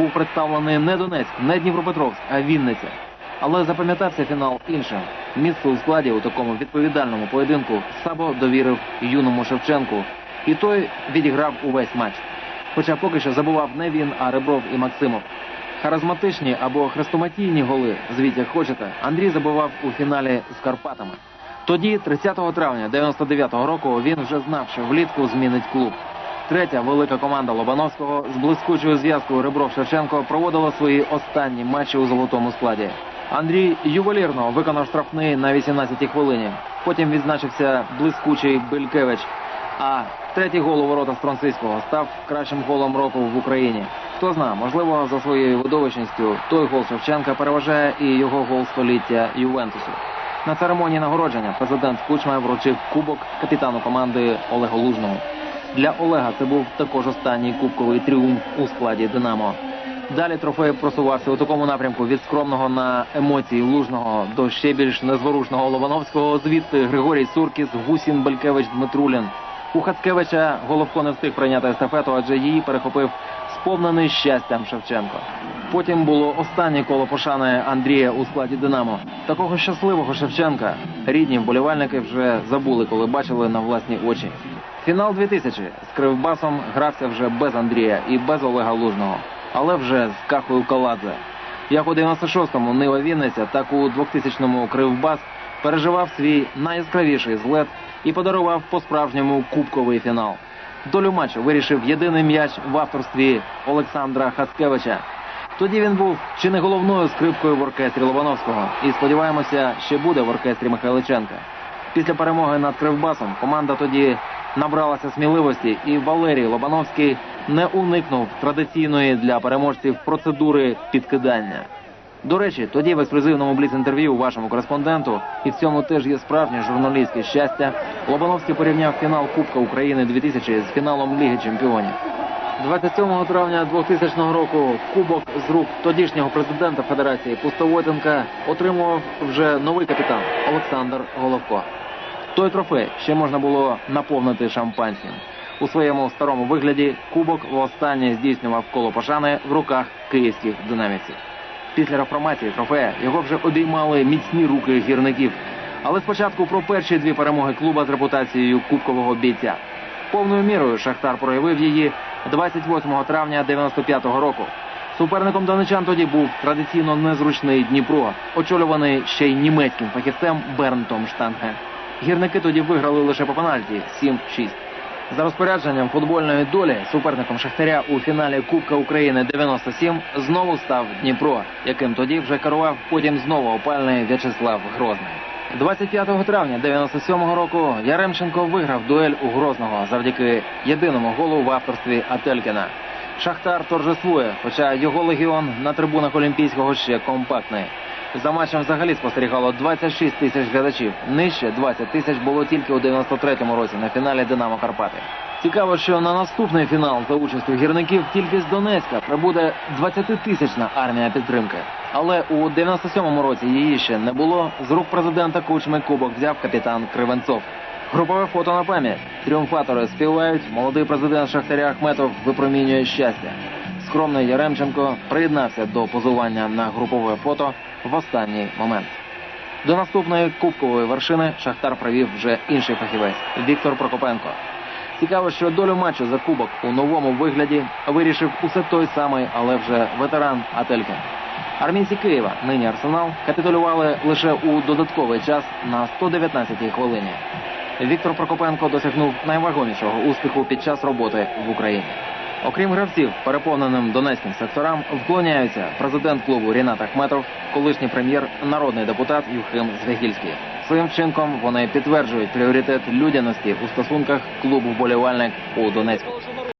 був представлений не Донецьк, не Дніпропетровськ, а Вінниця. Але запам'ятався фінал іншим. Місце у складі у такому відповідальному поєдинку Сабо довірив юному Шевченку, і той відіграв увесь матч. Хоча поки що забував не він, а Ребров і Максимов. Харизматичні або хрестоматійні голи, звіть як хочете, Андрій забивав у фіналі з Карпатами. Тоді, 30 травня 99-го року, він вже знав, що влітку змінить клуб. Третя велика команда Лобановського з блискучою зв'язкою Ребров Шевченко проводила свої останні матчі у золотому складі. Андрій ювелірно виконав штрафний на 18-й хвилині. Потім відзначився блискучий Белькевич. А третій гол у ворота Стронцийського став кращим голом року в Україні. Хто знає, можливо, за своєю видовищністю той гол Шевченка переважає і його гол століття Ювентусу. На церемонії нагородження президент Кучма вручив кубок капітану команди Олегу Лужного. Для Олега це був також останній кубковий тріумф у складі Динамо. Далі трофей просувався у такому напрямку від скромного на емоції лужного до ще більш незворушного Лобановського. Звідти Григорій Суркіс, Гусін, Белькевич, Дмитрулін. У Хацкевича Головко не встиг прийняти естафету, адже її перехопив сповнений щастям Шевченко. Потім було останнє коло пошани Андрія у складі Динамо. Такого щасливого Шевченка рідні вболівальники вже забули, коли бачили на власні очі. Фінал 2000 з Кривбасом грався вже без Андрія і без Олега Лужного, але вже з Кахою Каладзе. Як у 96-му Нива Вінниця, так у 2000-му Кривбас переживав свій найяскравіший злет і подарував по-справжньому кубковий фінал. Долю матчу вирішив єдиний м'яч в авторстві Олександра Хацкевича. Тоді він був чи не головною скрипкою в оркестрі Лобановського, і сподіваємося, ще буде в оркестрі Михайличенка. Після перемоги над Кривбасом команда тоді набралася сміливості, і Валерій Лобановський не уникнув традиційної для переможців процедури підкидання. До речі, тоді в ексклюзивному бліц-інтерв'ю вашому кореспонденту, і в цьому теж є справжнє журналістське щастя. Лобановський порівняв фінал Кубка України 2000 з фіналом Ліги Чемпіонів. 27 травня 2000 року кубок з рук тодішнього президента Федерації Пустовойтенка отримував вже новий капітан Олександр Головко. Той трофей ще можна було наповнити шампанським. У своєму старому вигляді кубок востаннє здійснював коло пошани в руках київських динамівців. Після реформації трофея його вже обіймали міцні руки гірників. Але спочатку про перші дві перемоги клуба з репутацією кубкового бійця. Повною мірою Шахтар проявив її 28 травня 95-го року. Суперником донечан тоді був традиційно незручний Дніпро, очолюваний ще й німецьким фахівцем Бернтом Штанге. Гірники тоді виграли лише по пенальті 7-6. За розпорядженням футбольної долі суперником Шахтаря у фіналі Кубка України 97 знову став Дніпро, яким тоді вже керував потім знову опальний В'ячеслав Грозний. 25 травня 97-го року Яремченко виграв дуель у Грозного завдяки єдиному голу в авторстві Ателькіна. Шахтар торжествує, хоча його легіон на трибунах Олімпійського ще компактний. За матчем взагалі спостерігало 26 тисяч глядачів. Нижче 20 тисяч було тільки у 93-му році на фіналі Динамо Карпати. Цікаво, що на наступний фінал за участю гірників тільки з Донецька прибуде 20-тисячна армія підтримки. Але у 97-му році її ще не було. З рук президента Кучми кубок взяв капітан Кривенцов. Групове фото на пам'ять. Тріумфатори співають. Молодий президент Шахтаря Ахметов випромінює щастя. Скромний Яремченко приєднався до позування на групове фото в останній момент. До наступної кубкової вершини Шахтар привів вже інший фахівець Віктор Прокопенко. Цікаво, що долю матчу за кубок у новому вигляді вирішив усе той самий, але вже ветеран Ателькін. Армійці Києва, нині Арсенал, капітулювали лише у додатковий час на 119-й хвилині. Віктор Прокопенко досягнув найвагомішого успіху під час роботи в Україні. Окрім гравців, переповненим донецьким секторам вклоняються президент клубу Рінат Ахметов, колишній прем'єр, народний депутат Юхим Звягільський. Своїм вчинком вони підтверджують пріоритет людяності у стосунках клубу вболівальник у Донецьку.